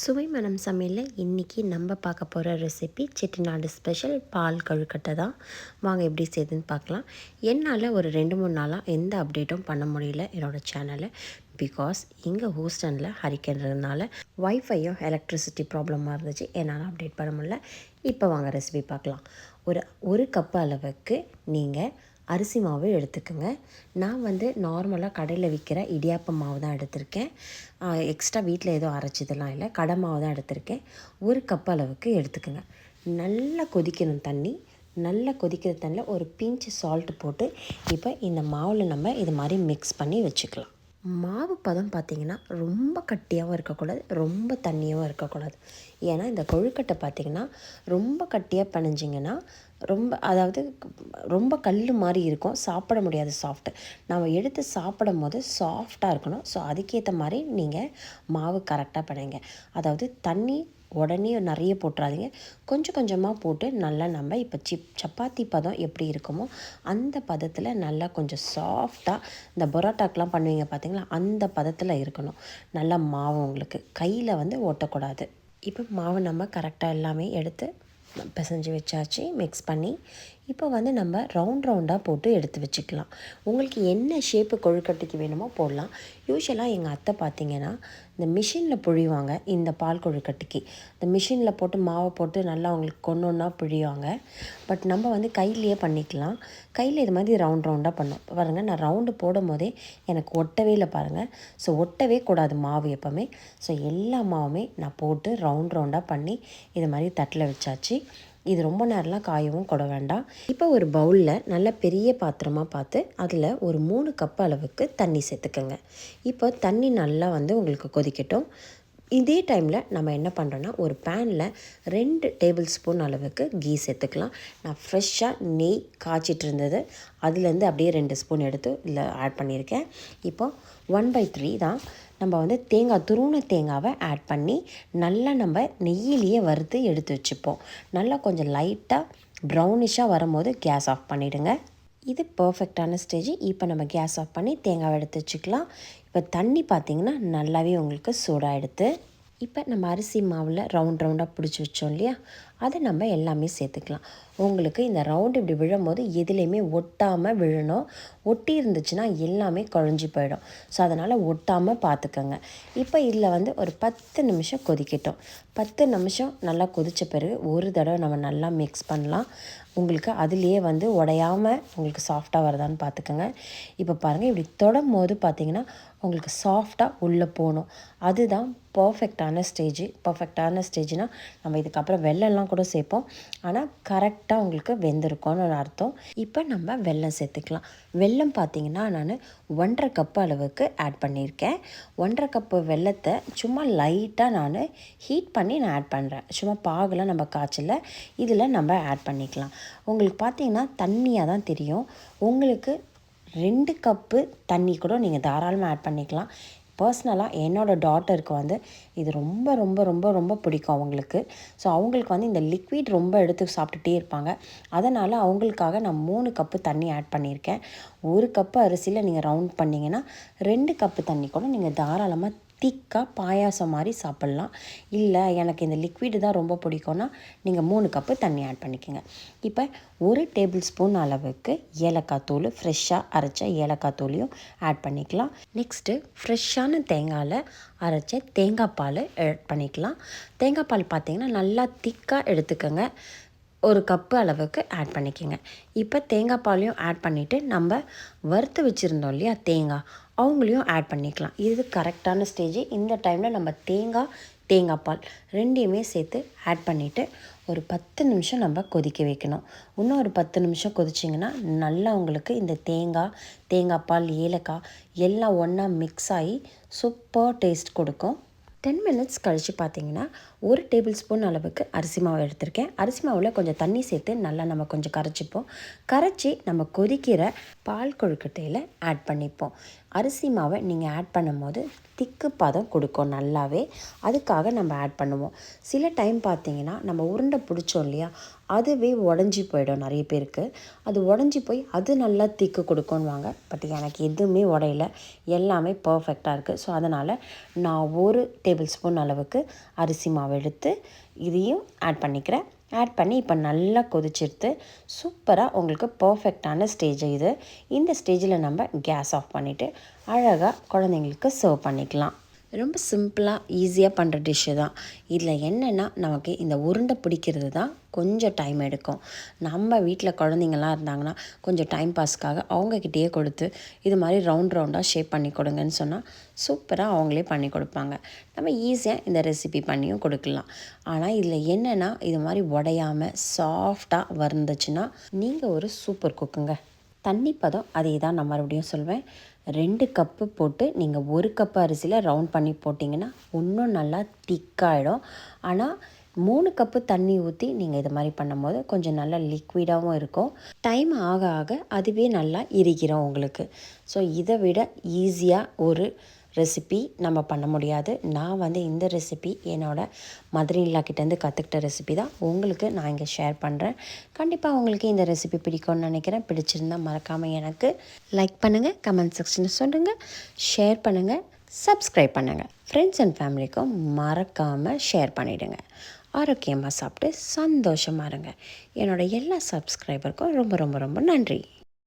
சுவை மனம் சமையலில் இன்றைக்கி நம்ம பார்க்க போகிற ரெசிபி செட்டிநாடு ஸ்பெஷல் பால் கழுக்கட்டை தான். வாங்க எப்படி செய்யுதுன்னு பார்க்கலாம். என்னால் ஒரு ரெண்டு மூணு நாளாக எந்த அப்டேட்டும் பண்ண முடியல என்னோடய சேனலை பிகாஸ் இங்கே ஹூஸ்டனில் ஹரிக்கன்றதுனால ஒய்ஃபையும் எலக்ட்ரிசிட்டி ப்ராப்ளமாக இருந்துச்சு. என்னால் அப்டேட் பண்ண முடியல. இப்போ வாங்க ரெசிபி பார்க்கலாம். ஒரு ஒரு கப்பு அளவுக்கு நீங்கள் அரிசி மாவு எடுத்துக்கோங்க. நான் வந்து நார்மலாக கடையில் விற்கிற இடியாப்ப மாவு தான் எடுத்திருக்கேன். எக்ஸ்ட்ரா வீட்டில் எதுவும் அரைச்சதெல்லாம் இல்லை. கடை மாவு தான் எடுத்திருக்கேன். ஒரு கப் அளவுக்கு எடுத்துக்கோங்க. நல்லா கொதிக்கணும் தண்ணி. நல்லா கொதிக்கிற தண்ணியில் ஒரு பிஞ்சு சால்ட்டு போட்டு இப்போ இந்த மாவில் நம்ம இது மாதிரி மிக்ஸ் பண்ணி வச்சுக்கலாம். மாவு பதம் பார்த்திங்கன்னா ரொம்ப கட்டியாகவும் இருக்கக்கூடாது. ரொம்ப தண்ணியாகவும் இருக்கக்கூடாது. ஏன்னா இந்த கொழுக்கட்டை பார்த்திங்கன்னா ரொம்ப கட்டியாக பிணைஞ்சிங்கன்னா ரொம்ப அதாவது ரொம்ப கல் மாதிரி இருக்கும். சாப்பிட முடியாது சாஃப்ட்டு நம்ம எடுத்து சாப்பிடும் போது சாஃப்டாக இருக்கணும். ஸோ அதுக்கேற்ற மாதிரி நீங்கள் மாவு கரெக்டாக பண்ணுங்க அதாவது தண்ணி உடனே நிறைய போட்டுறாதீங்க. கொஞ்சம் கொஞ்சமாக போட்டு நல்லா நம்ம இப்போ சிப் சப்பாத்தி பதம் எப்படி இருக்குமோ அந்த பதத்தில் நல்லா கொஞ்சம் சாஃப்டாக இந்த பரோட்டாக்கெலாம் பண்ணுவீங்க பார்த்தீங்களா அந்த பதத்தில் இருக்கணும். நல்லா மாவு உங்களுக்கு. கையில் வந்து ஓட்டக்கூடாது. இப்போ மாவு நம்ம கரெக்டாக எல்லாமே எடுத்து பிசைஞ்சு வச்சாச்சு மிக்ஸ் பண்ணி. இப்போ வந்து நம்ம ரவுண்ட் ரவுண்டாக போட்டு எடுத்து வச்சுக்கலாம். உங்களுக்கு என்ன ஷேப்பு கொழுக்கட்டைக்கு வேணுமோ போடலாம். யூஸ்வலாக எங்கள் அத்தை பார்த்திங்கன்னா இந்த மிஷினில் புழிவாங்க இந்த பால் கொழுக்கட்டைக்கு. இந்த மிஷினில் போட்டு மாவை போட்டு நல்லா அவங்களுக்கு கொண்டு ஒன்றா புழிவாங்க. பட் நம்ம வந்து கையிலேயே பண்ணிக்கலாம். கையில் இது மாதிரி ரவுண்ட் ரவுண்டாக பண்ணோம். பாருங்கள் நான் ரவுண்டு போடும் போதே எனக்கு ஒட்டவே இல்லை பாருங்கள் ஸோ ஒட்டவே கூடாது மாவு எப்போவுமே. ஸோ எல்லா மாவுமே நான் போட்டு ரவுண்ட் ரவுண்டாக பண்ணி இது மாதிரி தட்டில் வச்சாச்சு. இது ரொம்ப நேரம்லாம் காயவும் கொட வேண்டாம். இப்போ ஒரு பவுலில் நல்ல பெரிய பாத்திரமாக பார்த்து அதில் ஒரு மூணு கப் அளவுக்கு தண்ணி சேர்த்துக்கோங்க. இப்போ தண்ணி நல்லா வந்து உங்களுக்கு கொதிக்கட்டும். இதே டைமில் நம்ம என்ன பண்ணுறோன்னா ஒரு பேனில் ரெண்டு டேபிள் ஸ்பூன் அளவுக்கு கீ சேர்த்துக்கலாம். நான் ஃப்ரெஷ்ஷாக நெய் காய்ச்சிட்டு இருந்தது. அதுலேருந்து அப்படியே ரெண்டு ஸ்பூன் எடுத்து இல்லை ஆட் பண்ணியிருக்கேன். இப்போ ஒன் பை த்ரீ தான் நம்ம வந்து தேங்காய் துருவன தேங்காவை ஆட் பண்ணி நல்லா நம்ம நெய்யிலேயே வறுத்து எடுத்து வச்சுப்போம். நல்லா கொஞ்சம் லைட்டாக ப்ரௌனிஷாக வரும்போது கேஸ் ஆஃப் பண்ணிவிடுங்க இது பர்ஃபெக்டான ஸ்டேஜ் இப்போ நம்ம கேஸ் ஆஃப் பண்ணி தேங்காவை எடுத்து வச்சுக்கலாம். இப்போ தண்ணி பார்த்திங்கன்னா நல்லாவே உங்களுக்கு சூடாக எடுத்து இப்போ நம்ம அரிசி மாவில் ரவுண்ட் ரவுண்டாக பிடிச்சி வச்சோம் இல்லையா? அதை நம்ம எல்லாமே சேர்த்துக்கலாம். உங்களுக்கு இந்த ரவுண்டு இப்படி விழும்போது எதுலேயுமே ஒட்டாமல் விழணும். ஒட்டி இருந்துச்சுன்னா எல்லாமே குழஞ்சி போயிடும். ஸோ அதனால் ஒட்டாமல் பார்த்துக்கோங்க. இப்போ இதில் வந்து ஒரு பத்து நிமிஷம் கொதிக்கட்டும். பத்து நிமிஷம் நல்லா கொதித்த பிறகு ஒரு தடவை நம்ம நல்லா மிக்ஸ் பண்ணலாம். உங்களுக்கு அதுலேயே வந்து உடையாமல் உங்களுக்கு சாஃப்டாக வருதான்னு பார்த்துக்கோங்க. இப்போ பாருங்கள் இப்படி தொடும் போது பார்த்திங்கன்னா உங்களுக்கு சாஃப்டாக உள்ளே போகணும். அதுதான் பர்ஃபெக்டான ஸ்டேஜ் பர்ஃபெக்டான ஸ்டேஜ்னால் நம்ம இதுக்கப்புறம் வெள்ளம்லாம் கூட சேர்ப்போம். ஆனால் கரெக்டாக உங்களுக்கு வெந்திருக்கோன்னு அர்த்தம். இப்போ நம்ம வெல்லம் சேர்த்துக்கலாம். வெல்லம் பார்த்திங்கன்னா நான் ஒன்றரை கப்பு அளவுக்கு ஆட் பண்ணியிருக்கேன். ஒன்றரை கப்பு வெள்ளத்தை சும்மா லைட்டாக நான் ஹீட் பண்ணி நான் ஆட் பண்ணுறேன் சும்மா பாகில் நம்ம காய்ச்சல இதில் நம்ம ஆட் பண்ணிக்கலாம். உங்களுக்கு பார்த்திங்கன்னா தண்ணியாக தான் தெரியும். உங்களுக்கு ரெண்டு கப்பு தண்ணி கூட நீங்கள் தாராளமாக ஆட் பண்ணிக்கலாம். பர்சனலாக என்னோடய டாட்டருக்கு வந்து இது ரொம்ப ரொம்ப ரொம்ப ரொம்ப பிடிக்கும் அவங்களுக்கு. ஸோ அவங்களுக்கு வந்து இந்த லிக்விட் ரொம்ப எடுத்து சாப்பிட்டுட்டே இருப்பாங்க. அதனால் அவங்களுக்காக நான் மூணு கப்பு தண்ணி ஆட் பண்ணியிருக்கேன். ஒரு கப்பு அரிசியில் நீங்கள் ரவுண்ட் பண்ணிங்கன்னா ரெண்டு கப்பு தண்ணி கூட நீங்கள் தாராளமாக திக்காக பாயாசம் மாதிரி சாப்பிட்லாம். இல்லை எனக்கு இந்த லிக்விடு தான் ரொம்ப பிடிக்கும்னா நீங்கள் மூணு கப்பு தண்ணி ஆட் பண்ணிக்கோங்க. இப்போ ஒரு டேபிள் ஸ்பூன் அளவுக்கு ஏலக்காய் தூள் ஃப்ரெஷ்ஷாக அரைச்ச ஏலக்காய் தூளையும் ஆட் பண்ணிக்கலாம். நெக்ஸ்ட்டு ஃப்ரெஷ்ஷான தேங்காயில் அரைச்ச தேங்காய் பால் ஆட் பண்ணிக்கலாம். தேங்காய் பால் பார்த்திங்கன்னா நல்லா திக்காக எடுத்துக்கோங்க. ஒரு கப்பு அளவுக்கு ஆட் பண்ணிக்கோங்க. இப்போ தேங்காய் பாலையும் ஆட் பண்ணிவிட்டு நம்ம வறுத்து வச்சுருந்தோம் இல்லையா தேங்காய் அவங்களையும் ஆட் பண்ணிக்கலாம். இது கரெக்டான ஸ்டேஜ் இந்த டைமில் நம்ம தேங்காய் தேங்காய் பால் ரெண்டையுமே சேர்த்து ஆட் பண்ணிவிட்டு ஒரு பத்து நிமிஷம் நம்ம கொதிக்க வைக்கணும். இன்னும் ஒரு பத்து நிமிஷம் கொதிச்சிங்கன்னா நல்லா உங்களுக்கு இந்த தேங்காய் தேங்காய் பால் ஏலக்காய் எல்லாம் ஒன்றா மிக்ஸ் ஆகி சூப்பர் டேஸ்ட் கொடுக்கும். டென் மினிட்ஸ் கழித்து பார்த்தீங்கன்னா ஒரு டேபிள் ஸ்பூன் அளவுக்கு அரிசி மாவு எடுத்திருக்கேன். அரிசி மாவில் கொஞ்சம் தண்ணி சேர்த்து நல்லா நம்ம கொஞ்சம் கரைச்சிப்போம். கரைச்சி நம்ம கொதிக்கிற பால் கொழுக்கட்டையில் ஆட் பண்ணிப்போம். அரிசி மாவை நீங்கள் ஆட் பண்ணும்போது திக்கு பதம் கொடுக்கும் நல்லாவே. அதுக்காக நம்ம ஆட் பண்ணுவோம். சில டைம் பார்த்தீங்கன்னா நம்ம உருண்டை பிடிச்சோம் இல்லையா? அதுவே உடஞ்சி போயிடும் நிறைய பேருக்கு. அது உடஞ்சி போய் அது நல்லா திக்கு கொடுக்கும்வாங்க பட் எனக்கு எதுவுமே உடையல. எல்லாமே பர்ஃபெக்டாக இருக்குது ஸோ அதனால் நான் ஒரு டேபிள் ஸ்பூன் அளவுக்கு அரிசி மாவு எடுத்து இதையும் ஆட் பண்ணிக்கிறேன். ஆட் பண்ணி இப்போ நல்லா கொதிச்சிருத்து சூப்பராக உங்களுக்கு பர்ஃபெக்டான ஸ்டேஜ் இது. இந்த ஸ்டேஜில் நம்ம கேஸ் ஆஃப் பண்ணிவிட்டு அழகாக குழந்தைங்களுக்கு சர்வ் பண்ணிக்கலாம். ரொம்ப சிம்பிளாக ஈஸியாக பண்ணுற டிஷ்ஷு தான். இதில் என்னென்னா நமக்கு இந்த உருண்டை பிடிக்கிறது தான் கொஞ்சம் டைம் எடுக்கும். நம்ம வீட்டில் குழந்தைங்களாம் இருந்தாங்கன்னா கொஞ்சம் டைம் பாஸ்க்காக அவங்கக்கிட்டேயே கொடுத்து இது மாதிரி ரவுண்ட் ரவுண்டாக ஷேப் பண்ணி கொடுங்கன்னு சொன்னால் சூப்பராக அவங்களே பண்ணி கொடுப்பாங்க. நம்ம ஈஸியாக இந்த ரெசிபி பண்ணியும் கொடுக்கலாம். ஆனால் இதில் என்னென்னா இது மாதிரி உடையாமல் சாஃப்டாக வந்துச்சுன்னா நீங்கள் ஒரு சூப்பர் குக்குங்க தண்ணி பதம் அதே தான் நான் மறுபடியும் சொல்வேன். ரெண்டு கப்பு போட்டு நீங்கள் ஒரு கப்பு அரிசியில் ரவுண்ட் பண்ணி போட்டிங்கன்னா இன்னும் நல்லா திக்காகிடும் ஆனால் மூணு கப்பு தண்ணி ஊற்றி நீங்கள் இது மாதிரி பண்ணும்போது கொஞ்சம் நல்லா லிக்விடாகவும் இருக்கும். டைம் ஆக ஆக அதுவே நல்லா இறுகிறோம் உங்களுக்கு. ஸோ இதை விட ஈஸியாக ஒரு ரெசிபி நம்ம பண்ண முடியாது. நான் வந்து இந்த ரெசிபி என்னோடய மதுரை கிட்டேருந்து கற்றுக்கிட்ட ரெசிபி தான். உங்களுக்கு நான் இங்கே ஷேர் பண்ணுறேன் கண்டிப்பாக உங்களுக்கு இந்த ரெசிபி பிடிக்கும்னு நினைக்கிறேன். பிடிச்சிருந்தா மறக்காமல் எனக்கு லைக் பண்ணுங்கள் கமெண்ட் செக்ஷனில் சொல்லுங்கள் ஷேர் பண்ணுங்கள் சப்ஸ்கிரைப் பண்ணுங்கள் ஃப்ரெண்ட்ஸ் அண்ட் ஃபேமிலிக்கும் மறக்காமல் ஷேர் பண்ணிவிடுங்க ஆரோக்கியமாக சாப்பிட்டு சந்தோஷமாக இருங்க. என்னோடய எல்லா சப்ஸ்கிரைபருக்கும் ரொம்ப ரொம்ப ரொம்ப நன்றி.